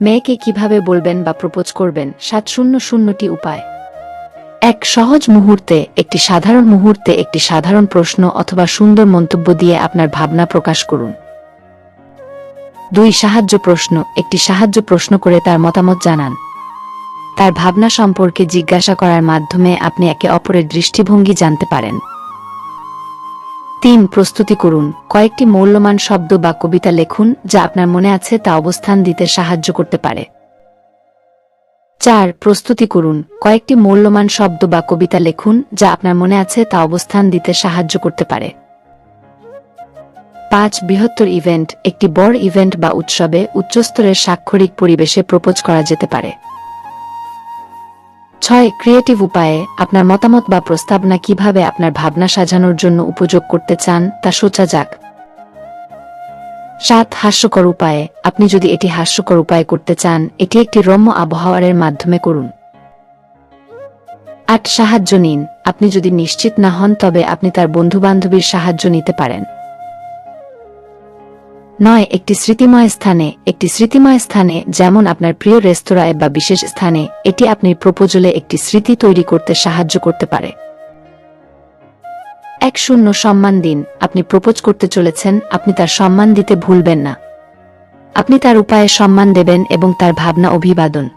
মেয়েকে কীভাবে বলবেন বা প্রপোজ করবেন সাত শূন্য শূন্যটি উপায়। এক সহজ মুহূর্তে, একটি সাধারণ মুহূর্তে, একটি সাধারণ প্রশ্ন অথবা সুন্দর মন্তব্য দিয়ে আপনার ভাবনা প্রকাশ করুন। দুই সাহায্য প্রশ্ন, একটি সাহায্য প্রশ্ন করে তার মতামত জানান। তার ভাবনা সম্পর্কে জিজ্ঞাসা করার মাধ্যমে আপনি একে অপরের দৃষ্টিভঙ্গি জানতে পারেন। তিন, প্রস্তুতি করুন। কয়েকটি মূল্যবান শব্দ বা কবিতা লেখুন, যা আপনার মনে আছে তা অবস্থান দিতে সাহায্য করতে পারে। চার, প্রস্তুতি করুন। কয়েকটি মূল্যবান শব্দ বা কবিতা লিখুন, যা আপনার মনে আছে তা অবস্থান দিতে সাহায্য করতে পারে। পাঁচ, বৃহত্তর ইভেন্ট। একটি বড় ইভেন্ট বা উৎসবে উচ্চস্তরের স্বাক্ষরিক পরিবেশে প্রপোজ করা যেতে পারে। ছয় ক্রিয়েটিভ উপায়ে আপনার মতামত বা প্রস্তাবনা কীভাবে আপনার ভাবনা সাজানোর জন্য উপযোগ করতে চান তা সোচা যাক। সাত হাস্যকর উপায়ে, আপনি যদি এটি হাস্যকর উপায় করতে চান, এটি একটি রম্য আবহাওয়ারের মাধ্যমে করুন। আট সাহায্য নিন, আপনি যদি নিশ্চিত না হন, তবে আপনি তার বন্ধুবান্ধবীর সাহায্য নিতে পারেন। নয়, একটি স্মৃতিময় স্থানে, একটি স্মৃতিময় স্থানে, যেমন আপনার প্রিয় রেস্তোরাঁয় বা বিশেষ স্থানে, এটি আপনি প্রপোজলে একটি স্মৃতি তৈরি করতে সাহায্য করতে পারে। এক শূন্য সম্মান দিন। আপনি প্রপোজ করতে চলেছেন, আপনি তার সম্মান দিতে ভুলবেন না। আপনি তার উপায়ে সম্মান দেবেন এবং তার ভাবনা অভিবাদন।